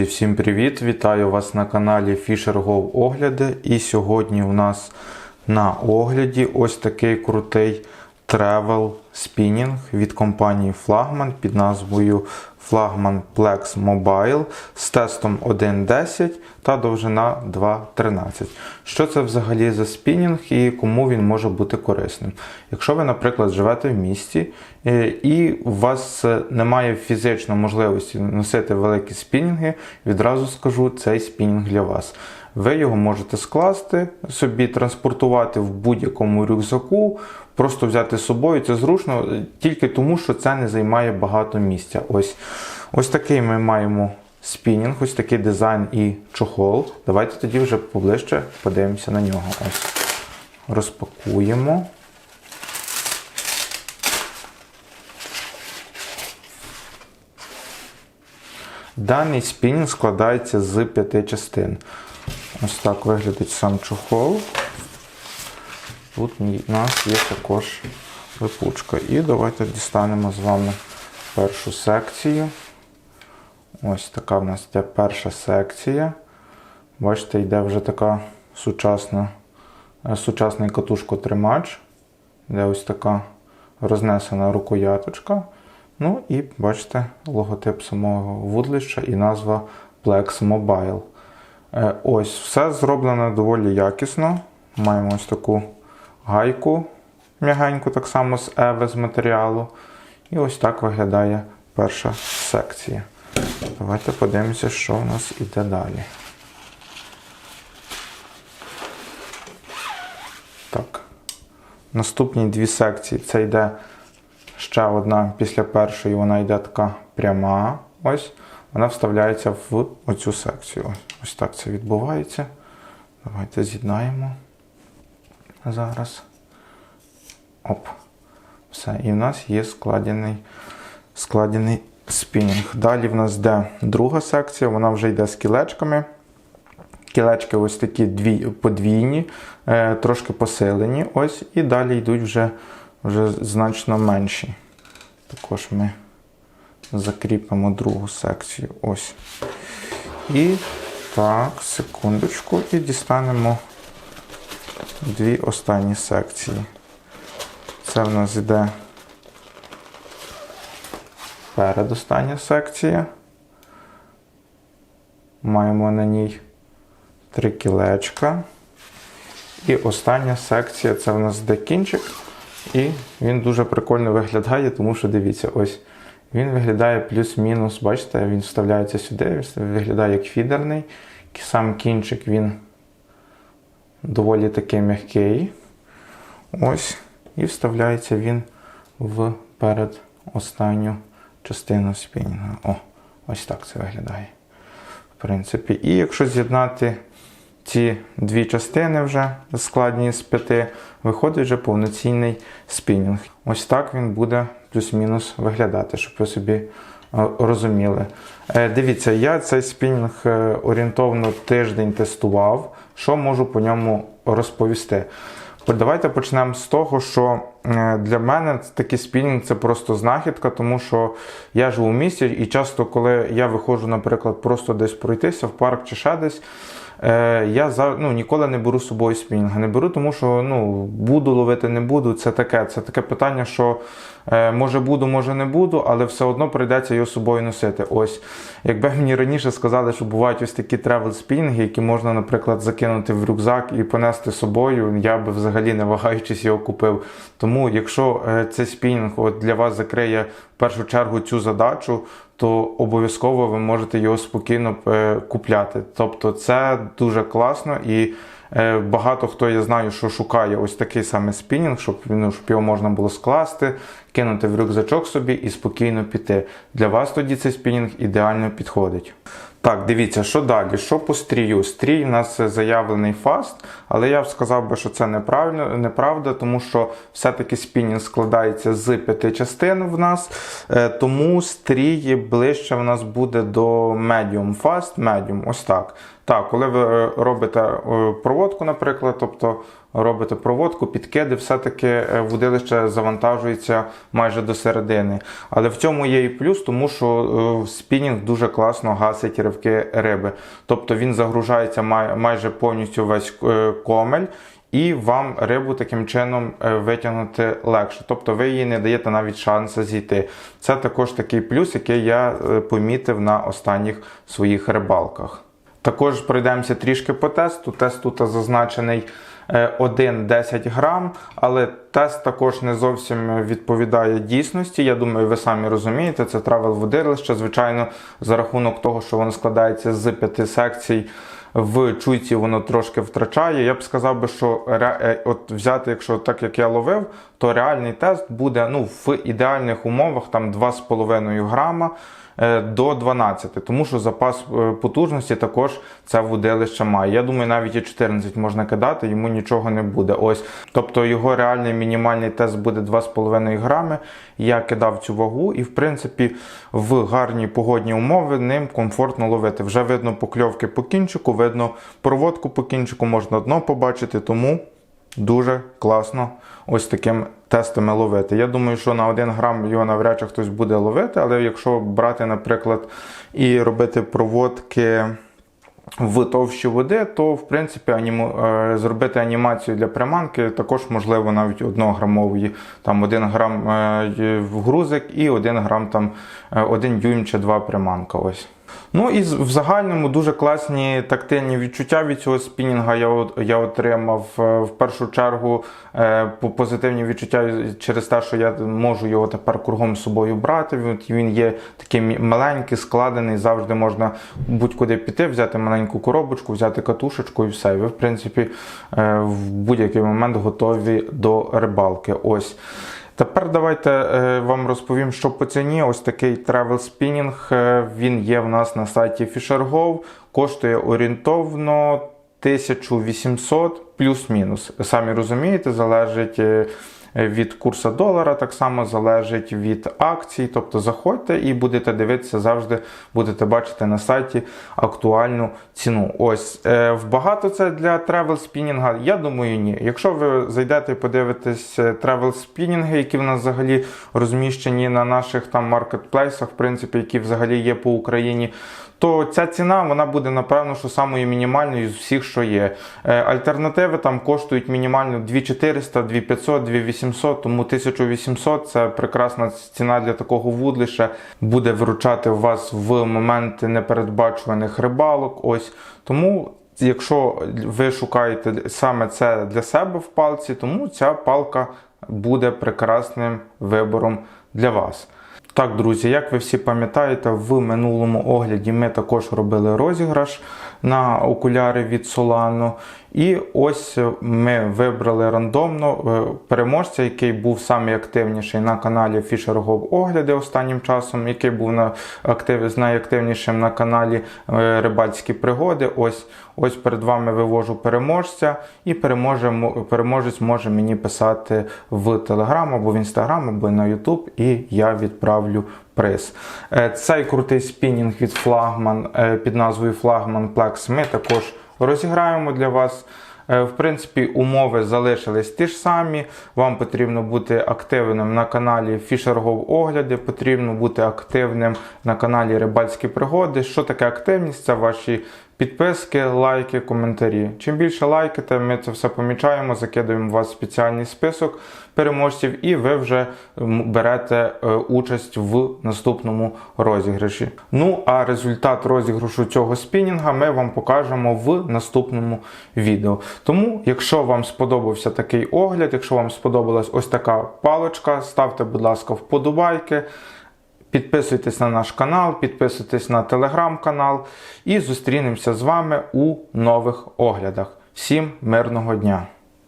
всім привіт! Вітаю вас на каналі Fisher Go Огляди. І сьогодні у нас на огляді ось такий крутий travel спінінг від компанії Flagman під назвою Flagman Plex Mobile з тестом 1.10 та довжина 2.13. Що це взагалі за спінінг і кому він може бути корисним? Якщо ви, наприклад, живете в місті е, і у вас е, немає фізично можливості носити великі спінінги, відразу скажу, цей спінінг для вас. Ви його можете скласти, собі транспортувати в будь-якому рюкзаку, просто взяти з собою. Це зручно е, тільки тому, що це не займає багато місця. Ось, ось такий ми маємо спінінг, ось такий дизайн і чохол. Давайте тоді вже поближче подивимося на нього. Ось. Розпакуємо. Даний спінінг складається з п'яти частин. Ось так виглядить сам чохол. Тут у нас є також липучка. І давайте дістанемо з вами першу секцію. Ось така в нас йде перша секція. Бачите, йде вже така сучасна, е, сучасний катушкотримач. Йде ось така рознесена рукояточка. Ну і бачите, логотип самого вудлища і назва Plex Mobile. Е, Ось, все зроблено доволі якісно. Маємо ось таку гайку м'ягеньку, так само з Еви з матеріалу. І ось так виглядає перша секція. Давайте подивимося, що у нас іде далі. Так. Наступні дві секції. Це йде ще одна після першої, вона йде така пряма. Ось. Вона вставляється в оцю секцію. Ось так це відбувається. Давайте з'єднаємо зараз. Оп. Все. І в нас є складений, складений спінінг. Далі в нас йде друга секція, вона вже йде з кілечками. Кілечки ось такі дві, подвійні, е, трошки посилені. Ось, І далі йдуть вже, вже значно менші. Також ми закріпимо другу секцію. Ось. І так, секундочку, і дістанемо дві останні секції. Це в нас йде передостання секція. Маємо на ній три кілечка. І остання секція це в нас де кінчик. І він дуже прикольно виглядає, тому що дивіться, ось він виглядає плюс-мінус, бачите, він вставляється сюди, він виглядає як фідерний. Сам кінчик він доволі таки м'який. Ось. І вставляється він в передостанню частину спінінга. О, ось так це виглядає. В принципі, і якщо з'єднати ці дві частини вже складені з п'яти, виходить вже повноцінний спінінг. Ось так він буде плюс-мінус виглядати, щоб ви собі е, розуміли. Е, Дивіться, я цей спінінг е, орієнтовно тиждень тестував. Що можу по ньому розповісти? Давайте почнемо з того, що е, для мене такий спінінг це просто знахідка, тому що я живу в місті, і часто, коли я виходжу, наприклад, просто десь пройтися в парк чи ще десь. Е, Я за, ну, ніколи не беру з собою спінінга. Не беру, тому що ну, буду ловити, не буду. Це таке це таке питання, що е, може буду, може не буду, але все одно прийдеться його з собою носити. Ось, Якби мені раніше сказали, що бувають ось такі тревел спінінги, які можна, наприклад, закинути в рюкзак і понести з собою, я би взагалі не вагаючись його купив. Тому, якщо е, цей спінінг от для вас закриє в першу чергу цю задачу, то обов'язково ви можете його спокійно е, купляти. Тобто це дуже класно і е, багато хто я знаю, що шукає ось такий саме спінінг, щоб, ну, щоб його можна було скласти, кинути в рюкзачок собі і спокійно піти. Для вас тоді цей спінінг ідеально підходить. Так, дивіться, що далі? Що по стрію? Стрій у нас заявлений фаст, але я б сказав би, що це неправильно, неправда, тому що все-таки спінінг складається з п'яти частин в нас. Е, Тому стрій ближче в нас буде до medium fast, medium, ось так. Так, коли ви е, робите е, проводку, наприклад, тобто робите проводку, підкиди, все-таки е, вудилище завантажується майже до середини. Але в цьому є і плюс, тому що е, спінінг дуже класно гасить ривки риби. Тобто він загружається майже повністю весь е, комель. І вам рибу таким чином витягнути легше. Тобто ви їй не даєте навіть шансу зійти. Це також такий плюс, який я помітив на останніх своїх рибалках. Також пройдемося трішки по тесту. Тест тут зазначений 1-10 грам, але тест також не зовсім відповідає дійсності. Я думаю, ви самі розумієте, це травел водилище. Звичайно, за рахунок того, що воно складається з п'яти секцій. В чуйці воно трошки втрачає. Я б сказав би, що е, от взяти, якщо так як я ловив, то реальний тест буде ну, в ідеальних умовах там 2,5 грама е, до 12, тому що запас е, потужності також це вудилище має. Я думаю, навіть і 14 можна кидати, йому нічого не буде. Ось, тобто його реальний мінімальний тест буде 2,5 грами. Я кидав цю вагу, і в принципі в гарні погодні умови ним комфортно ловити. Вже видно покльовки по кінчику, видно проводку по кінчику, можна дно побачити, тому дуже класно ось таким тестами ловити. Я думаю, що на 1 грам його навряд чи хтось буде ловити, але якщо брати, наприклад, і робити проводки. В товщі води, то в принципі анімо, е, зробити анімацію для приманки також можливо навіть 1 грамової, там 1 грам е, в грузик і 1 грам там 1 дюйм чи 2 приманка. Ось. Ну і в загальному дуже класні тактильні відчуття від цього спінінга я, я отримав Е, в першу чергу е, позитивні відчуття через те, що я можу його тепер кругом з собою брати. Він- є такий маленький, складений, завжди можна будь-куди піти, взяти маленьку коробочку, взяти катушечку і все. І ви, в принципі, е, в будь-який момент готові до рибалки. Ось. Тепер давайте е, вам розповім, що по ціні. Ось такий travel спінінг. е, Він є в нас на сайті Fisher.gov, Коштує орієнтовно 1800 плюс-мінус. Самі розумієте, залежить. Від курсу долара так само залежить від акцій. Тобто заходьте і будете дивитися завжди, будете бачити на сайті актуальну ціну. Ось е, вбагато це для тревел спінінга. Я думаю, ні. Якщо ви зайдете і подивитесь тревел спінінги, які в нас взагалі розміщені на наших там маркетплейсах, в принципі, які взагалі є по Україні. То ця ціна вона буде напевно, що самою мінімальною з всіх, що є. Е, Альтернативи там коштують мінімально 2400, 2500, 2800, тому 1800 це прекрасна ціна для такого вудлища. Буде виручати вас в моменти непередбачуваних рибалок. Ось тому. Якщо ви шукаєте саме це для себе в палці, тому ця палка буде прекрасним вибором для вас. Так, друзі, як ви всі пам'ятаєте, в минулому огляді ми також робили розіграш на окуляри від Solano. І ось ми вибрали рандомно е, переможця, який був найактивніший на каналі FisherGo огляди останнім часом, який був на актив, з найактивнішим на каналі е, Рибальські пригоди. Ось ось перед вами вивожу переможця, і переможе, мо- переможець може мені писати в Телеграм або в Інстаграм, або на Ютуб, і я відправлю приз. Е, Цей крутий спінінг від флагман е, під назвою Флагман Plex ми також розіграємо для вас. Е, В принципі, умови залишились ті ж самі. Вам потрібно бути активним на каналі Фішергов огляди, потрібно бути активним на каналі Рибальські пригоди. Що таке активність? Це ваші підписки, лайки, коментарі. Чим більше лайките, ми це все помічаємо, закидуємо у вас спеціальний список переможців, і ви вже берете е, участь в наступному розіграші. Ну а результат розіграшу цього спінінга ми вам покажемо в наступному відео. Тому, якщо вам сподобався такий огляд, якщо вам сподобалась ось така паличка, ставте, будь ласка, вподобайки. Підписуйтесь на наш канал, підписуйтесь на телеграм-канал і зустрінемося з вами у нових оглядах. Всім мирного дня!